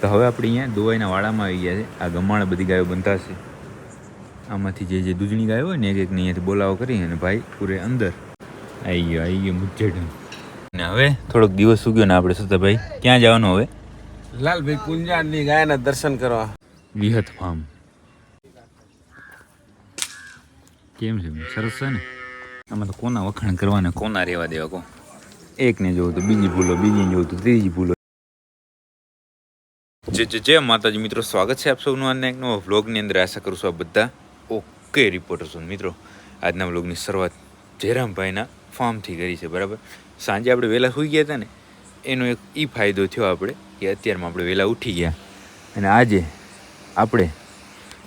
તો હવે આપણે અહીંયા દોવાઈના વાડામાં આવી ગયા છે. આ ગમાણ બધી ગાયો બનતા છે. આમાંથી જે જે દૂધની ગાયો હોય ને એક એકને અહીંયાથી બોલાવો કરી અને ભાઈ પૂરે અંદર આવી ગયો આવી ગયો મુજ્જડ ને હવે થોડોક દિવસ ઉગ્યો ને આપણે સતાભાઈ ક્યાં જવાનું હવે? લાલભાઈ કુંજાણની ગાયના દર્શન કરવા. વિહત ફાર્મ. કેમ છે? સરસ છે ને? આમાં તો કોના વખાણ કરવાના? કોના રહેવા દેવા કો એકને જોવું તો બીજી ભૂલો બીજીને જોવું તો ત્રીજી ભૂલો. જે જે જય. માતાજી મિત્રો, સ્વાગત છે આપ સૌનું અને એક નવા વ્લોગની અંદર. આશા કરું છું આ બધા ઓકે રિપોર્ટર મિત્રો, આજના વ્લોગની શરૂઆત જયરામભાઈના ફાર્મથી કરી છે, બરાબર? સાંજે આપણે વહેલા સુઈ ગયા હતા ને, એનો એક એ ફાયદો થયો આપણે કે અત્યારમાં આપણે વહેલા ઉઠી ગયા. અને આજે આપણે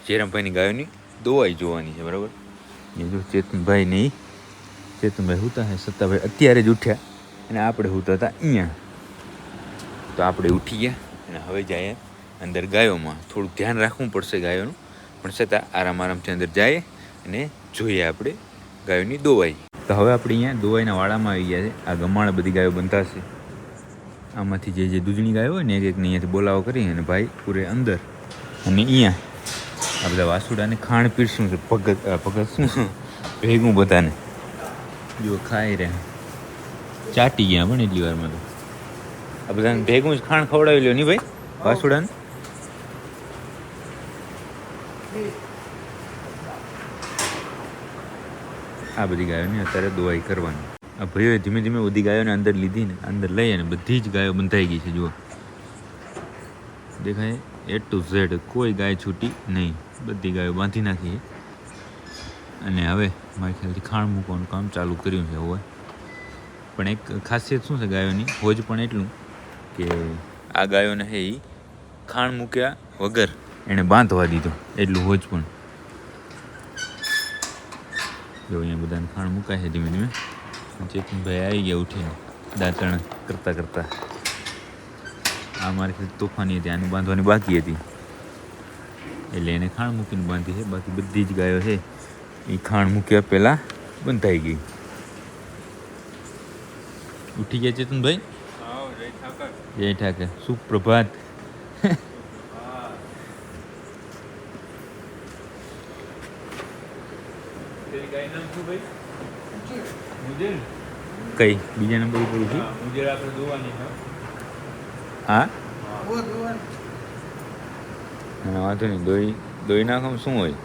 જયરામભાઈની ગાયોની દોવાઈ જોવાની છે, બરાબર? એ જો ચેતનભાઈ નહીં ચેતનભાઈ હુતા હે, સત્તાભાઈ અત્યારે જ ઉઠ્યા અને આપણે હુતા હતા અહીંયા. તો આપણે ઉઠી ગયા અને હવે જઈએ અંદર ગાયોમાં થોડું ધ્યાન રાખવું પડશે ગાયોનું. પણ છતાં આરામ આરામથી અંદર જઈએ અને જોઈએ આપણે ગાયોની દોવાઈ. તો હવે આપણે અહીંયા દોવાઈના વાડામાં આવી ગયા છે. આ ગમાણે બધી ગાયો બનતા છે આમાંથી જે જે દૂધની ગાયો હોય ને એક એકને અહીંયાથી બોલાવો કરી અને ભાઈ પૂરે અંદર અને અહીંયા આ બધા વાસુડાને ખાણ પીરશું છે ભગત ભગત શું ભેગું બધાને. જો ખાઈ રહ્યા. ચાટી ગયા પણ એટલી વારમાં તો. આ બધાને ભેગું જ ખાણ ખવડાવી લ્યો, નહીં ભાઈ? વાસુડાને? આ બધી ગાયોની અત્યારે દોવાઈ કરવાની. આ ભાઈઓએ ધીમે ધીમે બધી ગાયોને અંદર લીધી ને અંદર લઈ અને બધી જ ગાયો બંધાઈ ગઈ છે, જુઓ. દેખાય એ ટુ ઝેડ કોઈ ગાય છૂટી નહીં. બધી ગાયો બાંધી નાખી. અને હવે મારી ખ્યાલથી ખાણ મૂકવાનું કામ ચાલુ કર્યું છે, હવે. પણ એક ખાસિયત શું છે ગાયોની? હોજ પણ એટલું કે આ ગાયોને હે ખાણ મૂક્યા વગર એણે બાંધવા દીધો. એટલું હોજ પણ. જો અહીંયા બધાને ખાણ મુકાય છે ધીમે ધીમે. ચેતનભાઈ આવી ગયા ઉઠીને દાંતણ કરતાં કરતાં. આ મારી ખાલી તોફાની હતી આને બાંધવાની બાકી હતી. એટલે એને ખાણ મૂકીને બાંધી છે બાકી બધી જ ગાયો છે. એ ખાણ મૂક્યા પહેલાં બંધાઈ ગઈ. ઉઠી ગયા ચેતનભાઈ? જય ઠાકર. સુપ્રભાત. કઈ બીજા નંબર ઉપર ઉઠી હા ના વાંધો નહીં દોઈ દોઈ નાખવામાં શું હોય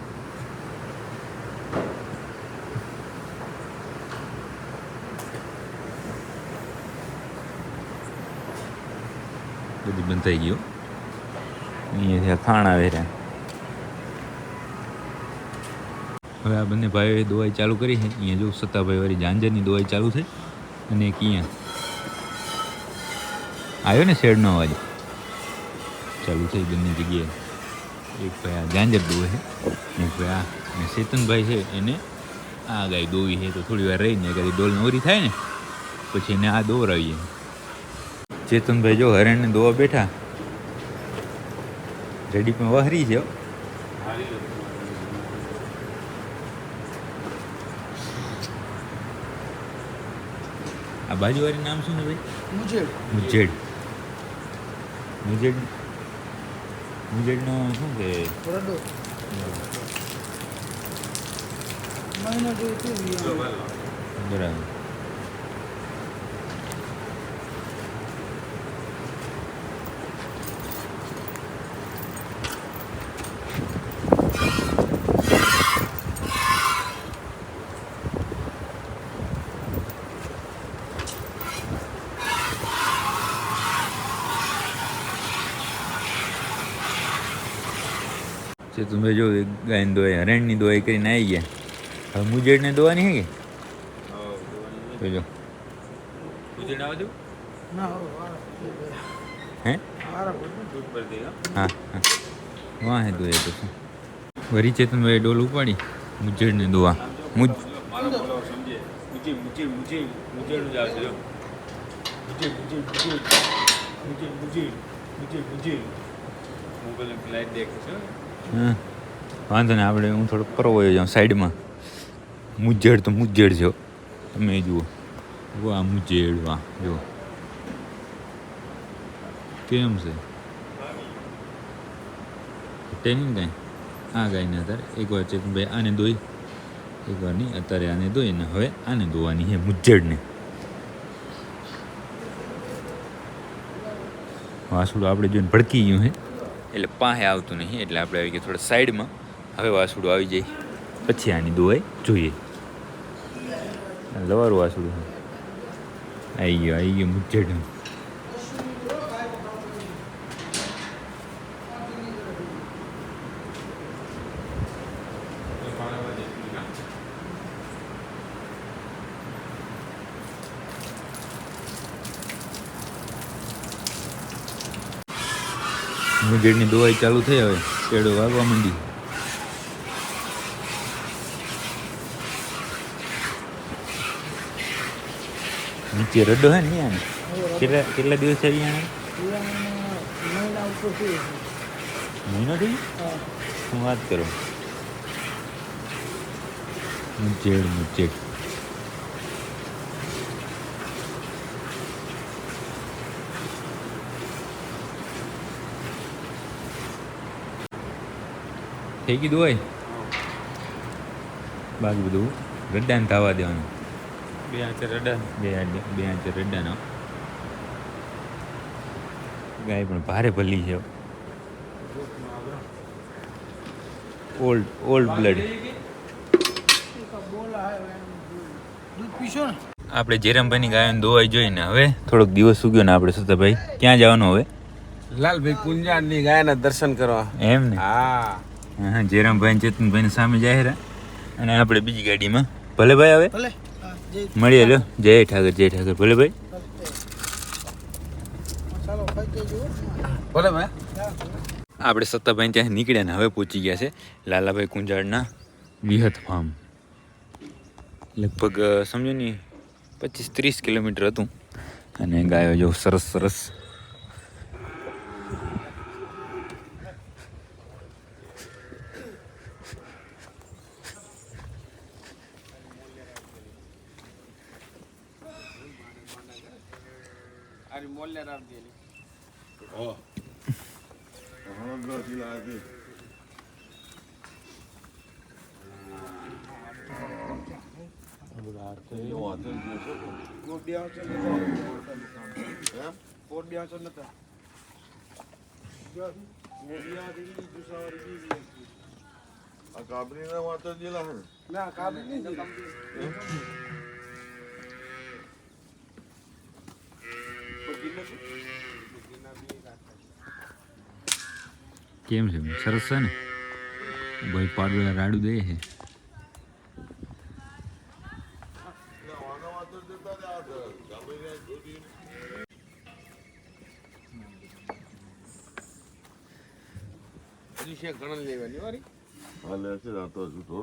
બધી બંધ થઈ ગયું અહીંયાથી આ ખાણ આવે રહ્યા હવે આ બંને ભાઈઓએ દવાઈ ચાલુ કરી છે. અહીંયા જો સત્તાભાઈ વાળી જાંજરની દવાઈ ચાલુ છે અને એક અહીંયા. આવ્યો ને શેડનો અવાજ? ચાલુ થઈ બંને જગ્યાએ. એક ભાઈ આ જાંજર દોવે છે, એક ભાઈ આ અને ચેતનભાઈ છે, એને આ ગાય દોવી છે. તો થોડી વાર રહીને કદી ડોલ નવરી થાય ને, પછી એને આ દોરાવીએ ચેતનભાઈ જો હરણને દોવા બેઠા. રેડી પણ વહરી છે આ બાજુવાળી નામ શું ને ભાઈ? મુજેડ. મુજેડ. મુજેડ મુજેડનો શું કે? બરાબર. મહિનો બરાબર. છે તમે જો ગાયની દોવાઈ હરણની દોવાઈ કરીને આવી ગયા. હવે મુજેડને દોવાની હે કે? જો મુજેડ દઉં? વાળા હે? હા? હા વાહ હે દોય તો વરી ચેતનભાઈ ડોલ ઉપાડી મુજેડને દોવા. મુજ હા. વાંધો ને આપણે હું થોડોક પરવો વયો જાઉં સાઈડમાં. મુજેડ તો મુજેડ છો તમે જુઓ. વાહ મુજેડ વાહ, જુઓ. કેમ છે? તેની કાંઈ? આ ગાયને અત્યારે એકવાર ભાઈ આને દોઈ એકવાર નહીં, અત્યારે આને દોઈ ને હવે આને દોવાની છે મુજ્જેડને. વાસુડું આપણે જોઈને ભડકી ગયું છે. એટલે પાસે આવતું નહીં, એટલે આપણે આવી ગયા થોડા સાઈડમાં. હવે વાસુડું આવી જાય. પછી આની દુવાઈ જોઈએ. લવારું વાસુડું. આવી ગયો આવી ગયો મુજ્જડ મુજડની દવાઈ ચાલુ થઈ હવે. શેડો વાગવા માંડી. નીચે રડો હે ને કેટલા કેટલા દિવસ આવી આને મહિના થઈ હા. વાત કરો. મુજેડ મુજેડ થઈ ગયું હોય બાકી બધું રડાને થવા દેવાનું. બે આંચે રડા બે બે આંચે રડાનો ગાય પણ ભારે ભલી છે ઓલ્ડ ઓલ્ડ બ્લડ આપણે જેરામભાઈની ગાયોને દોવાઈ જોઈને હવે. થોડોક દિવસ ઉગ્યો ને આપણે સતાભાઈ ક્યાં જવાનું હવે? લાલભાઈ કુંજાણની ગાયના દર્શન કરવા. એમ ને? હા. હા જેરામભાઈ ને ચેતનભાઈ સામે જાહેરા અને આપણે બીજી ગાડીમાં ભલે. ભાઈ હવે ભલે મળીએ લો જય ઠાકર જય ઠાકર. ભલે ભાઈ ચાલો ભલે ભાઈ આપણે સત્તાભાઈ ત્યાં નીકળ્યા ને હવે પહોંચી ગયા છે લાલાભાઈ કુંજાળના વિહત ફાર્મ. લગભગ સમજો ને પચીસ ત્રીસ કિલોમીટર હતું. અને ગાયો જો સરસ સરસ અરે મોલ્લે રામ દેલી આ કાબરીના માતા જેલા હે. ના કાબરી નહીં કેમ છે? સરસ છે ને? ભાઈ પાડવેલા રાડું દે છે. આના હારી જતા જ આ કાબરીના જોડી હજી છે ગણન લેવાની વારી હાલે છે આ તો જૂઠો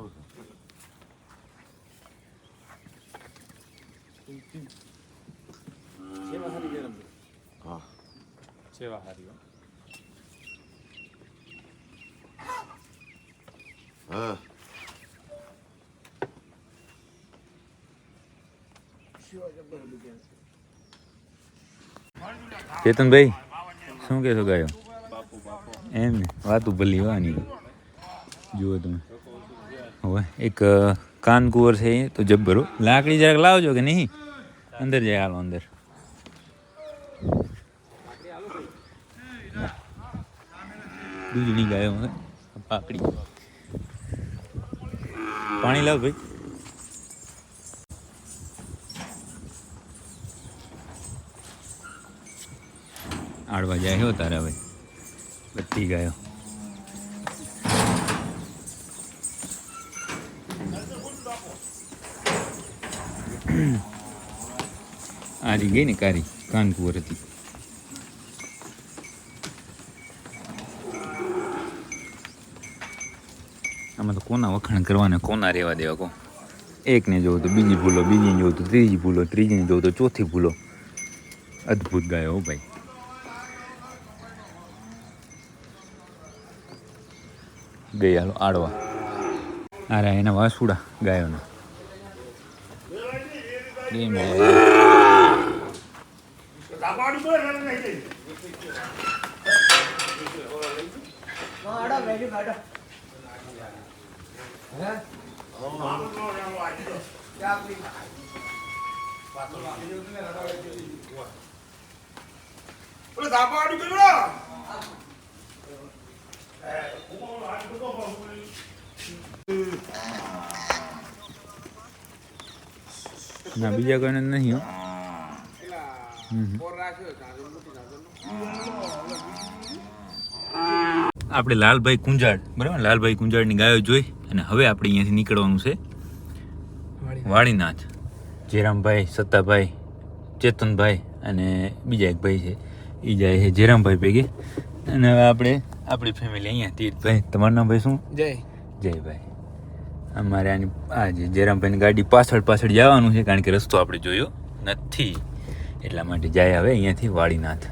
સેવા હારી ગરમ હા સેવા હારી હા ચેતનભાઈ શું કહેશો ગાયો? એમ ને વાતું ભલી હોવાની. જુઓ તમે. હવે એક અ, કાન કુંવર છે એ તો જબ્બર હો. લાકડી જરાક લાવજો કે નહીં? અંદર જાય હાલો અંદર. દૂધની ગાયો હે પાકડી. પાણી લાવ ભાઈ. આડવા જાય હો તારા ભાઈ બધી ગયો. આરી ગઈ ને કારી કાનકુવર હતી આમાં તો કોના વખાણ કરવાના કોના રહેવા દેવા કો એકને જોવો તો બીજી ભૂલો બીજીને જોવું તો ત્રીજી ભૂલો ત્રીજીને જોવું તો ચોથી ભૂલો. અદ્ભુત ગાયો હો ભાઈ. ગઈ હાલો આડવા. આરા એના વાસુડા ગાયોના. એમ ના બીજા કોઈને નહીં. આપણે લાલભાઈ કુંજાડ બરાબર? લાલભાઈ કુંજાડની ગાયો જોઈ. અને હવે આપણે અહીંયાથી નીકળવાનું છે વાળીનાથ જેરામભાઈ સત્તાભાઈ ચેતનભાઈ અને બીજા એક ભાઈ છે. એ જાય છે જેરામભાઈ ભેગે. અને હવે આપણે આપણી ફેમિલી અહીંયા તીર્થભાઈ. તમારું નામ ભાઈ શું? જય. જયભાઈ. અમારે આની આ જે જયરામભાઈની ગાડી પાછળ પાછળ જવાનું છે કારણ કે રસ્તો આપણે જોયો નથી. એટલા માટે જાય હવે અહીંયાથી વાળીનાથ